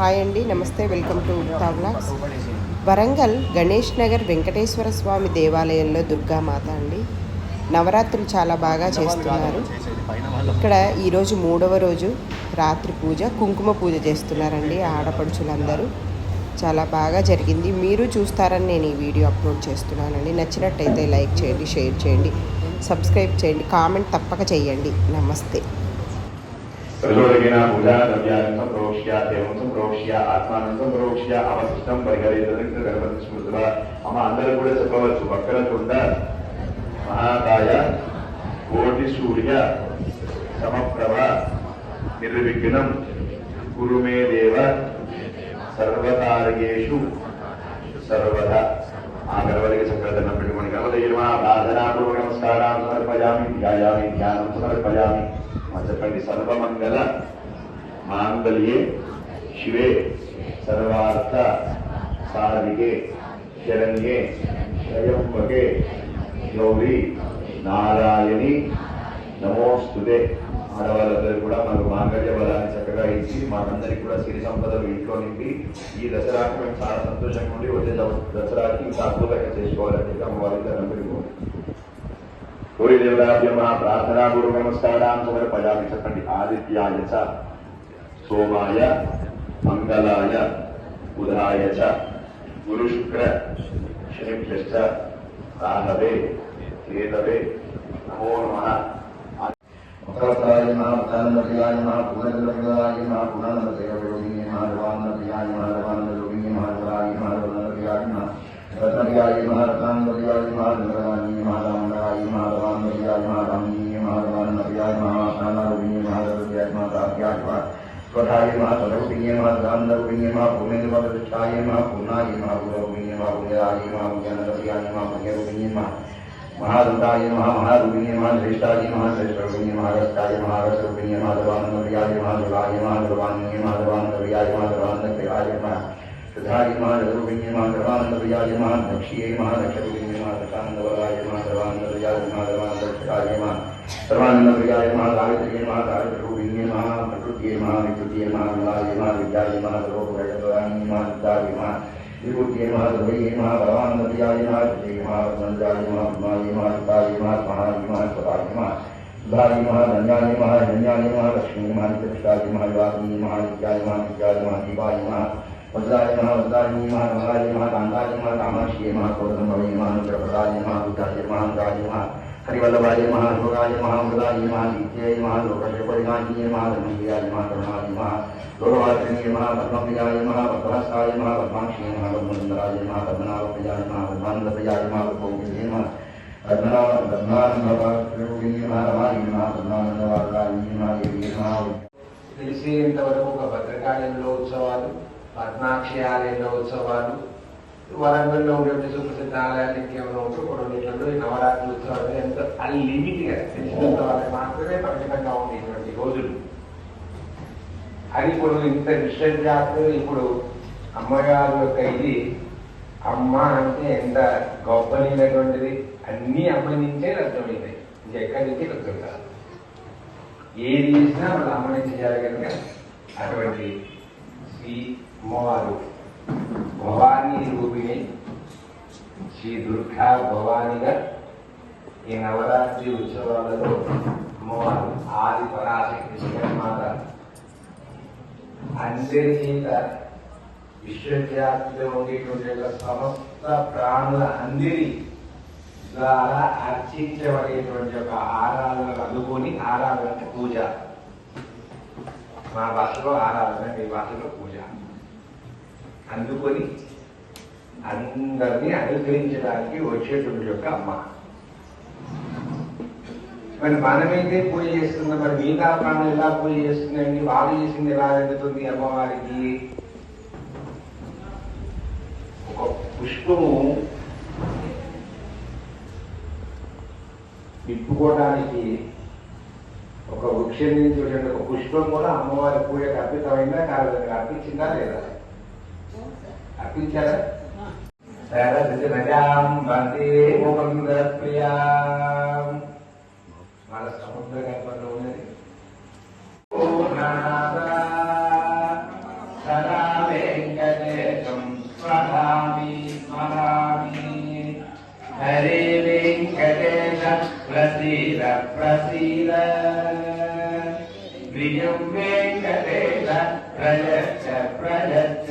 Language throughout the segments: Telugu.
హాయ్ అండి నమస్తే welcome to blogs Warangal Ganesh Nagar Venkateshwara Swamy దేవాలయంలో దుర్గామాత అండి. నవరాత్రులు చాలా బాగా చేస్తున్నారు. ఇక్కడ ఈరోజు మూడవ రోజు రాత్రి పూజ కుంకుమ పూజ చేస్తున్నారండి ఆడపడుచులందరూ. చాలా బాగా జరిగింది. మీరు చూస్తారని నేను ఈ వీడియో అప్లోడ్ చేస్తున్నానండి. నచ్చినట్టయితే లైక్ చేయండి షేర్ చేయండి సబ్స్క్రైబ్ చేయండి కామెంట్ తప్పక చేయండి. నమస్తే. ప్రచోదకిన పూజా ద్రవ్యాన్ని సంప్రోక్ష్య దేవం సంప్రోక్ష్య ఆత్మానం సంప్రోక్ష్య అవశిష్టం పరిగణిత గణపతి స్మృతుల అమ్మ అందరూ కూడా చెప్పవచ్చు వక్ర మహాకాయ కోటి సూర్య సమప్రభ నిర్విఘ్నం గురుమే దేవ సర్వకార్యేషు సర్వదా ಆ ಕರವರಿಗೆ ಸಕಲದ ನಂಬಿಕೆ ಮಣಿಕಮದೇವ ಸಾಧನಾಪೂರ್ವಕ ನಮಸ್ಕಾರ, ಸಮರ್ಪಯಾಮಿ, ಧ್ಯಾಯಾಮಿ, ಧ್ಯಾನ, ಸಮರ್ಪಯಾಮಿ. ಮತ್ತಪ್ಪಲ್ಲಿ ಸರ್ವಮಂಗಲ ಮಾಂಗಲ್ಯೆ ಶಿವೆ ಸರ್ವಾರ್ಥ ಸಾರಿಗೆ ಶರಣ್ಯೆ ತ್ರಯಂಬಕೆ ಗೌರಿ ನಾರಾಯಣಿ ನಮೋಸ್ತುದೆ ఆడవాళ్ళందరూ కూడా మాకు మాంగళ్య బలాన్ని చక్కగా ఇచ్చి మాకందరికి కూడా సిరి సంపదలు ఇంట్లో నింపి ఈ దసరాకి మేము చాలా సంతోషంగా ఉండి వచ్చే దసరాకి ఇంకా చేసుకోవాలని చెప్పి అమ్మవారికి దండం పెట్టుకోవాలి సూర్యదేవతాభ్య మహా ప్రార్థనాపూర్వక నమస్కారాం సమర్పయామి చెప్పండి. ఆదిత్యాయ చ సోమాయ మంగళాయ బుధాయ చ గురు శుక్ర శనిభ్యశ్చ రాహవే కేతవే నమో నమ. وقالت قال ما قال مريا ما قال مريا ما قال مريا روحي ما नमः सर्वाय नमः सर्वान्ये नमः सर्वानन्दप्रियाय नमः सर्वानन्दप्रियाय नमः सुधाय नमः रसरूपिणी नमः सर्वानन्दप्रियाय नमः दक्ष्ये नमः दक्षरूपिणी नमः दक्षानन्दवराय नमः सर्वानन्दप्रियाय नमः सर्वानन्दक्षराय नमः सर्वानन्दप्रियाय नमः सावित्र्ये नमः सावित्ररूपिणी नमः प्रकृत्ये नमः विकृत्ये नमः विलाय नमः विद्याय नमः सर्वोपगतवाणी नमः सिद्धाय नमः विभूतिये नमः सर्वैये नमः भगवानन्दप्रियाय नमः श्रीये नमः रत्नन्द्राय नमः भीमाय नमः सुताय नमः महाय नमः स्वताय नमः सुधाय नमः धन्याय नमः धन्याय नमः लक्ष्मी नमः नित्यष्टाय नमः ہریولبائی مہاسورائی مہاملائی مہانیتیائی مہالوکش پریگانجی مہالمشیائی مہاکرمائی مہا دوروارتنی مہاپرمپیائی مہاپرمسکائی مہاپرمانشی مہاپرمزندرائی مہاپرمناروپیائی مہاپرمانلتیائی مہاپرمکوکیائی مہا తెలిసేంతవరకు ఒక భద్రకాళ్యంలో ఉత్సవాలు పద్మాక్షి ఆలయంలో ఉత్సవాలు వరంగల్లో ఉండే సుప్రసిద్ధ ఆలయాలు ఇంకేమైనా ఉంటే కొన్నింటిలో ఈ నవరాత్రి ఉత్సవాలు ఎంత అన్లిమిట్గా తెలిసినంత వరకు మాత్రమే పరిమితంగా ఉండేటువంటి రోజులు. అది ఇప్పుడు ఇంత విశ్వజాతులు ఇప్పుడు అమ్మగారు యొక్క ఇది అమ్మ అంటే ఎంత గొప్పనైనటువంటిది అన్నీ అమ్మ నుంచే రద్దు ఇంకెక్కడి నుంచి రద్దు కాదు. ఏది చేసినా వాళ్ళ అమ్మ నుంచి చేయాలి కనుక అటువంటి శ్రీ అమ్మవారు. భవానీ రూపిణి శ్రీ దుర్గా భవానిగా ఈ నవరాత్రి ఉత్సవాలలో అమ్మవారు ఆది పరాశక్తి జగన్మాత అందరి చేత విశ్వవ్యాప్తిలో ఉండేటువంటి సమస్త ప్రాణుల అందరి ద్వారా అర్చించబడేటువంటి ఒక ఆరాధనలు అందుకొని ఆరాధన పూజ మా భాషలో ఆరాధన మీ భాషలో పూజ అందుకొని అందరినీ అనుగ్రహించడానికి వచ్చేటువంటి యొక్క అమ్మ. మరి మనమైతే పూజ చేస్తున్నాం మరి మిగతా ప్రాణం ఎలా పూజ చేస్తుందండి వాళ్ళు చేసింది ఎలా జరుగుతుంది అమ్మవారికి? ఒక పుష్పము తిప్పుకోవడానికి ఒక వృక్షం నుంచి ఒక పుష్పం కూడా అమ్మవారి పూజకు అర్పితమైందా కాదు? అర్పించిందా లేదా? டீச்சர் சரஸ்வதிமஜாம் வந்தே முகந்தப்பிரியாம் మన సముద్ర గర్భంలో ఉన్నది సదా వెంకటేశం స్మరామి స్మరామి హరే వెంకటేశ ప్రసీద ప్రసీద ప్రియం వెంకటేశ ప్రజచ్చ ప్రజచ్చ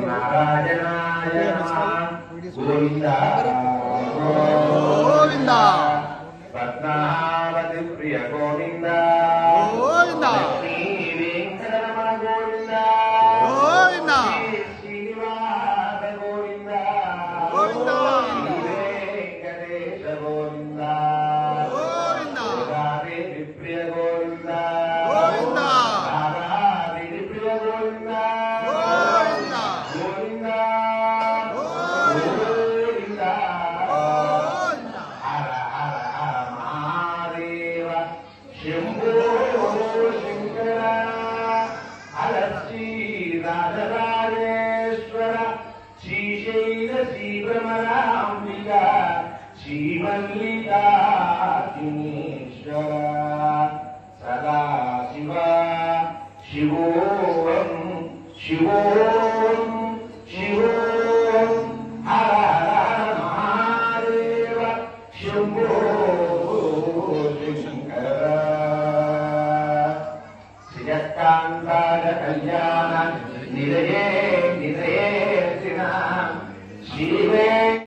ശ്രീമന്നാരായണായ ഗോവിന്ദ ഗോവിന്ദ പത്മനാഭതി പ്രിയ ഗോവിന്ദ ഗോവിന്ദ Gabriel ಶಂಭೋ